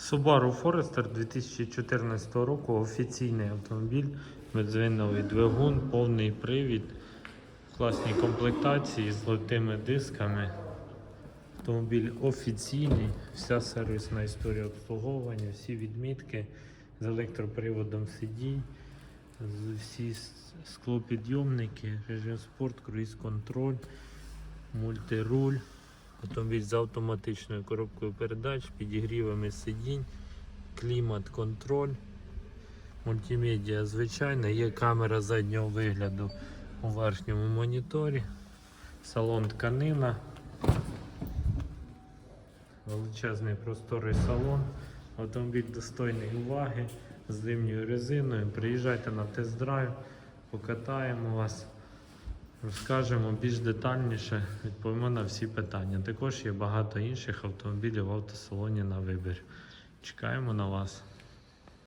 Subaru Forester 2014 року офіційний автомобіль, бензиновий двигун, повний привід, класні комплектації з золотими дисками. Автомобіль офіційний, вся сервісна історія обслуговування, всі відмітки з електроприводом сидінь, всі склопідйомники, режим спорт, круїз-контроль, мультируль. Автомобіль з автоматичною коробкою передач, підігрівами сидінь, клімат-контроль, мультимедіа звичайна, є камера заднього вигляду у верхньому моніторі, салон тканина, величезний просторий салон, автомобіль достойний уваги з зимньою резиною. Приїжджайте на тест-драйв, покатаємо вас. Розкажемо більш детальніше, відповімо на всі питання. Також є багато інших автомобілів в автосалоні на вибір. Чекаємо на вас.